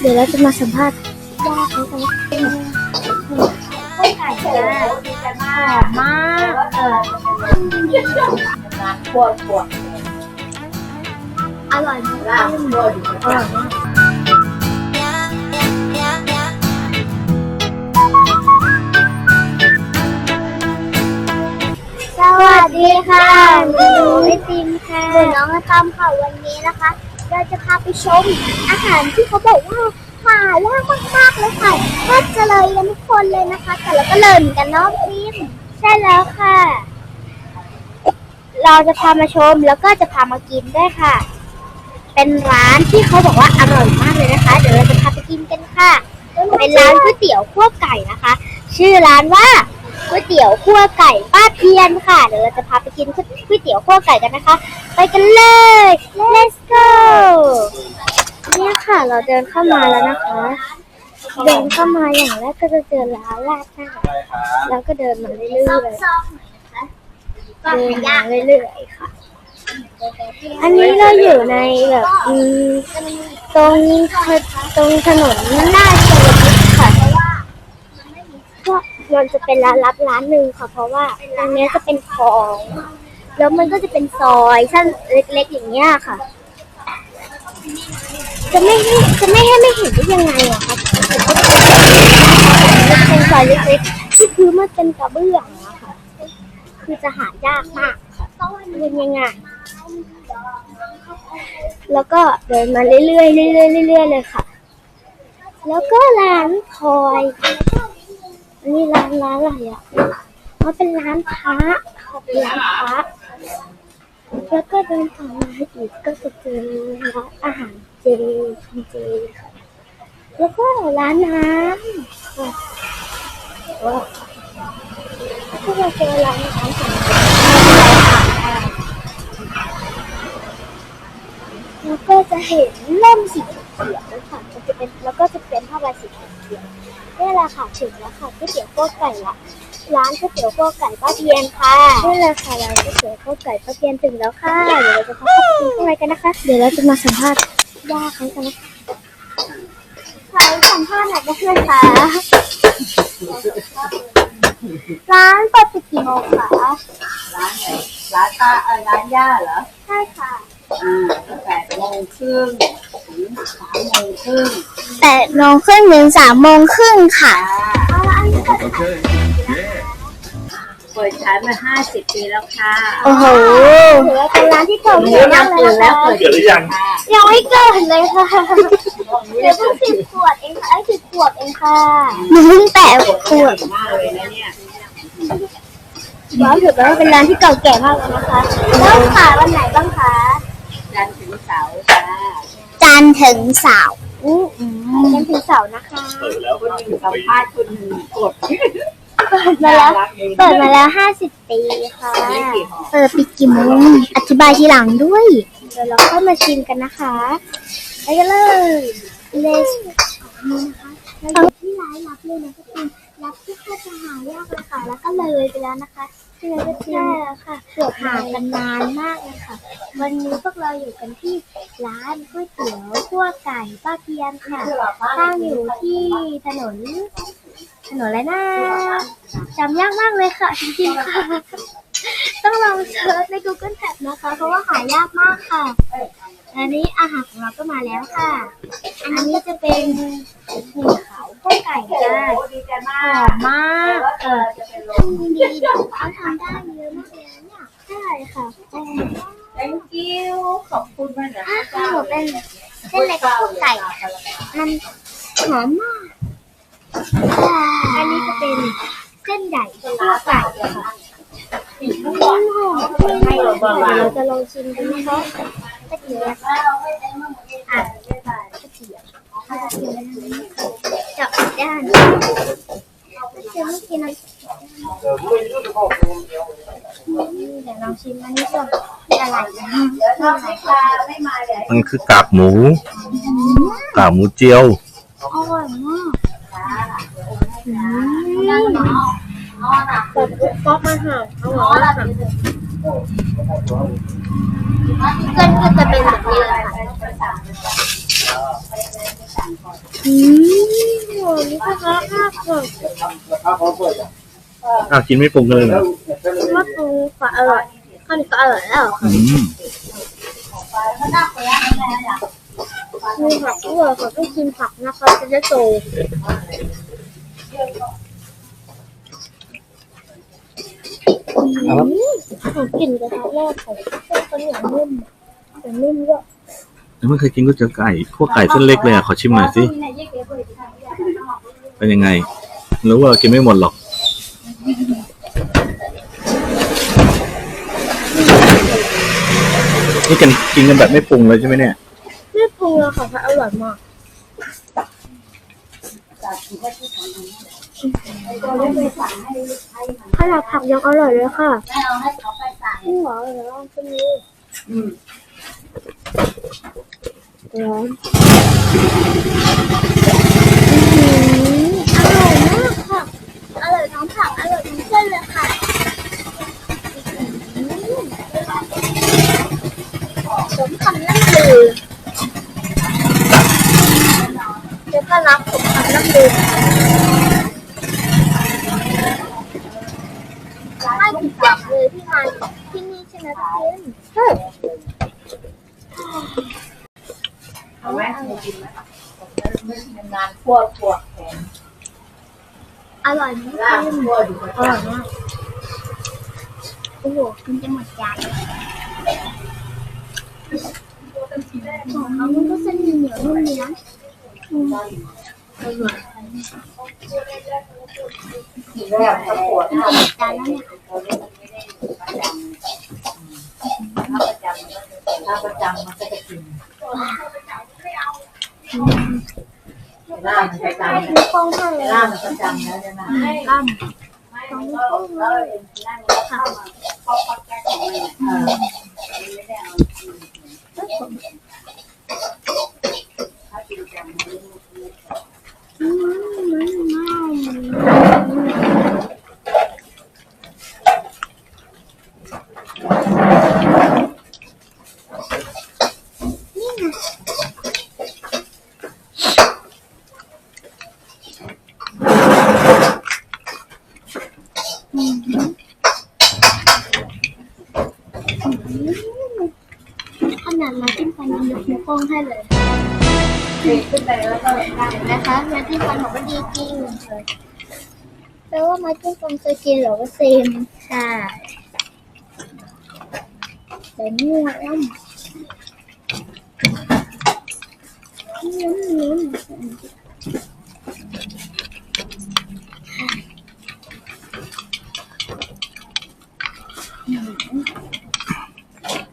เดี๋ยวเราจะมาสัมภาษณ์ญาติเขากันข้าวไก่จ้าหอมมากเอออร่อยมากอร่อยมากสวัสดีค่ะหนูไอติมค่ะหนูน้องอะตอมค่ะวันนี้นะคะ เราจะพาไปชมอาหารที่เขาบอกว่าหายากมากๆเลยค่ะแทบจะเลยกันทุกคนเลยนะคะ แต่เราก็เลยเหมือนกันเนาะพิมใช่แล้วค่ะ เราจะพามาชมแล้วก็จะพามากินด้วยค่ะ เป็นร้านที่เขาบอกว่าอร่อยมากเลยนะคะ เดี๋ยวเราจะพาไปกินกันค่ะ เป็นร้านก๋วยเตี๋ยวคั่วไก่นะคะ ชื่อร้านว่า ก๋วยเตี๋ยวคั่วไก่ป้าเพียนค่ะ เดี๋ยวเราจะพาไปกินก๋วยเตี๋ยวคั่วไก่กันนะคะ ไปกันเลย let's go เนี่ยค่ะ เราเดินเข้ามาแล้วนะคะ เดินเข้ามาอย่างแรกก็จะเจอร้านราดหน้าแล้วก็เดินมาเรื่อยๆเดินมาเรื่อยๆค่ะ อันนี้เราอยู่ในแบบตรงตรงถนนราชวฤกษ์ค่ะก็ มันจะเป็นร้านลับร้านหนึ่งค่ะ เพราะว่าตรงเนี้ยจะเป็นคลอง แล้วมันก็จะเป็นซอยสั้นเล็กๆอย่างเงี้ยค่ะ จะไม่ให้จะไม่ให้ไม่เห็นได้ยังไงอะครับเป็นซอยเล็กๆที่พื้นมันเป็นกระเบื้องอะค่ะ คือจะหายากมากค่ะเป็นยังไงแล้วก็เดินมาเรื่อยๆเรื่อยๆเรื่อยๆเลยค่ะ แล้วก็ร้านพลอย อันนี้ร้านร้านอะไรอะมันเป็นร้านพระค่ะเป็นร้านพระแล้วก็เดินต่อมาอีกก็จะเจอร้านอาหารเจนเจค่ะแล้วก็ร้านน้ำค่ะว้วก็จะเจอร้านน้ำค่ะแล้วก็จะเห็นล่มสีเขียวค่ะมันจะเป็นแล้วก็จะเป็นผ้าใบสีเขียว นี่แหละค่ะถึงแล้วค่ะก๋วยเตี๋ยวพวกไก่ละร้านก๋วยเตี๋ยวพวกไก่ป้าเพียนค่ะนี่แหละค่ะร้านก๋วยเตี๋ยวพวกไก่ป้าเพียนถึงแล้วค่ะ เดี๋ยวเราจะเข้าไปกินข้างในกันนะคะ เดี๋ยวเราจะมาสัมภาษณ์ญาติเขากันนะคะใครสัมภาษณ์หน่อยได้ไหมคะร้านเปิดปิดกี่โมงคะร้านไหนร้านป้าเออร้านย่าเหรอใช่ค่ะอ่าตั้งแต่โมงครึ่งถึงสามโมงครึ่ง แปดโมงครึ่งถึงสามโมงครึ่งค่ะค่ะเอาละอันนี้ก็ขายเปิดขายมาห้าสิบปีแล้วค่ะโอ้โห ถือว่าเป็นร้านที่เก่าหนูแก่ยัมางกเลตื่ยนนะแล้วคะเปิดเกิดหรือยัง ค่ะยังไม่เกิดเลยค่ะหนูเดี๋ยยัวงเพิ่งตื่สินบขวบเองค่ะไอ้สิบขวบเองค่ะหนูเพิ่งแปดขวบมากเลยนะเนี่ย ว้าวถือว่าเป็นร้านที่เก่าแก่มากเลยนะคะแล้วขายวันไหนบ้าง นทร์ถึงเสาร์อืมจันทร์ถึงเสาร์นะคะ เปิดแล้วคนหนึ่งสัมภาษณ์คนหนึ่งกดเปิดมาแล้ว เปิดมาแล้วห้าสิบปีค่ะ เปิดปิดกี่โมงอธิบายทีหลังด้วย เดี๋ยวเราค่อยมาชิมกันนะคะ ไปกันเลยเลสนี่นะคะเราอยู่ที่ร้านรับเลยนะก็คือรับที่ค่อนจะหายากเลยค่ะแล้วก็เลยไปแล้วนะคะ ที่เราก็ใช่แล้วค่ะเกือบหากันนานมากเลยค่ะ วันนี้พวกเราอยู่กันที่ร้านก๋วยเตี๋ยวคั่วไก่ป้าเพียนค่ะตั้งอยู่ที่ถนน ถนนอะไรนะจำยากมากเลยค่ะจริงๆค่ะ ต้องลองเซิร์ชใน Google Map นะคะ เพราะว่าหายากมากค่ะ อันนี้อาหารของเราก็มาแล้วค่ะ อันนี้จะเป็นหมู ขาวข้าวไก่จ้าดีใจมาหอกมมากเออดีเขาทำได้เยอะมากเลยนะเนี่ยใช่ค่ะใช่ thank you ขอบคุณมากนะถ้าข้าวเป็นเส้นเล็กข้าวไก่มันหอมมาก อันนี้จะเป็นเส้นใหญ่ข้าวไก่ค่ะมันหอมไม่เราจะลองชิมดูนะคะกระเทียมอะ จับด้านกระเทียมไม่กินอะไรเดี๋ยวลองชิมอันนี้ก่อนคืออะไรนะเดี๋ยวถ้าไม่มาไม่มาเดี๋ยวมันคือกากหมู กากหมูเจียวอร่อยมากอืมแบบก๊อกมาหาอร่อยมากค่ะเส้นก็จะเป็นแบบนี้เลยค่ะก่ อนอืมนี่ก็รักมากเลยอ้าวกินไม่ปรุงกันเลยเหรอว่าปรุงฝาอร่อยข้าวนี้ก็อร่อยแล้วอืมก็น่าเปรี้ยวแม่อยากมีผักด้วยขอต้องกินผักนะคะจะได้โตอืมผมกินกระทะแรกของข้าวเหนียวนุ่มแต่นุ่มด้วย ยังไม่เคยกินก๋วยเตี๋ยวไก่พวกไก่เส้นเล็กเลยอะขอชิมหน่อยสิเป็นยังไงรู้ว่าเรากินไม่หมดหรอก นี่กันกินกันแบบไม่ปรุงเลยใช่ไหมเนี่ยไม่ปรุงเลยค่ะเพราะอร่อยมากจากที่ว่าเลยไปสั่งให้ให้มันขนาดผักยังอร่อยเลยค่ะไม่เอาให้เขาไปสั่งนี่หรอเดี๋ยวลองชิมดูอืม ร้อนอร่อยมากค่ะ อร่อยทั้งผักอร่อยทั้งเส้นเลยค่ะสมคำล่ำลือเจ๊ก็รักสมคำล่ำลือไม่ผิดหวังเลยที่มาที่นี่ใช่ไหมพี่เพื่อนใช่ เอาไหมเคยกินไหมไม่นานๆคั่วคั่วแข็งอร่อยมากล่างพี่คั่วอยู่ประอร่อยจำมากโอ้โหมันจะหมดจานของเขามันก็เส้นเหนียวนุ่มดีนะอืมอร่อยทีแรกถ้าปวดหมถ้าดจานแล้วเนี่ยถ้าประจำมันก็จะกิน ล่ามันประจำให้ทุกคนทานเลยล่ามันประจำแล้วใช่ไหมล่ำต้องกุ้งเลยค่ะ เออ อืมมันมันนี่ไง ขนาดมาจิ้มฟันยังยกนิ้วโป้งให้เลย เด็กขึ้นไปแล้วก็เห็นนะคะมาจิ้มฟันของก็ดีจริงเลยแปลว่ามาจิ้มฟันเคยกินเหรอว่าเซมใช่แต่นี่อะอ้ำนุ่มนุ่ม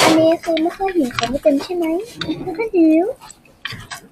อันนี้คือไม่ค่อยหิวของไม่เต็มใช่ไหมไม่ค่อยหิว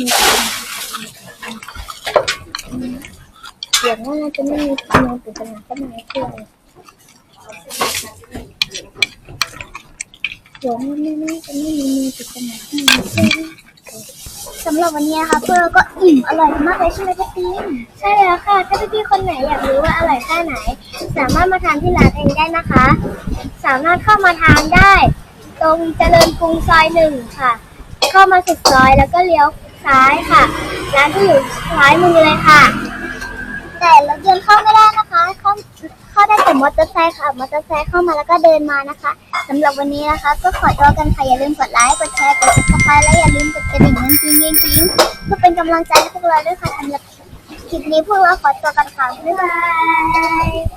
เด็กอิ่มเอายังไงดีคะท่านผู้ชมอิ่มไหมคะยังไม่อิ่มค่ะเดี๋ยวว่าจะไม่มีมองปริศนาเข้ามาในเครื่องเดี๋ยวว่าไม่น่าจะไม่มีมือปริศนาเข้ามาในเครื่องสำหรับวันนี้นะคะพวกเราก็อิ่มอร่อยมากเลยใช่ไหมพี่ตีนใช่แล้วค่ะ ถ้าพี่ๆคนไหนอยากรู้ว่าอร่อยแค่ไหน สามารถมาทานที่ร้านเองได้นะคะ สามารถเข้ามาทานได้ ตรงเจริญกรุงซอยหนึ่งค่ะ เข้ามาสุดซอยแล้วก็เลี้ยว ซ้ายค่ะ ร้านที่อยู่ซ้ายมือเลยค่ะ แต่รถยนต์เข้าไม่ได้นะคะเข้าเข้าได้แต่มอเตอร์ไซค์ค่ะ มอเตอร์ไซค์เข้ามาแล้วก็เดินมานะคะสำหรับวันนี้นะคะ ก็ขอตัวกันค่ะ อย่าลืมกดไลค์ กดแชร์ กดซับสไคร์และอย่าลืมกดกระดิ่งนั่นจริงจริงจริงเพื่อเป็นกำลังใจให้พวกเราด้วยค่ะสำหรับคลิปนี้พวกเราขอตัวกันค่ะบ๊ายบาย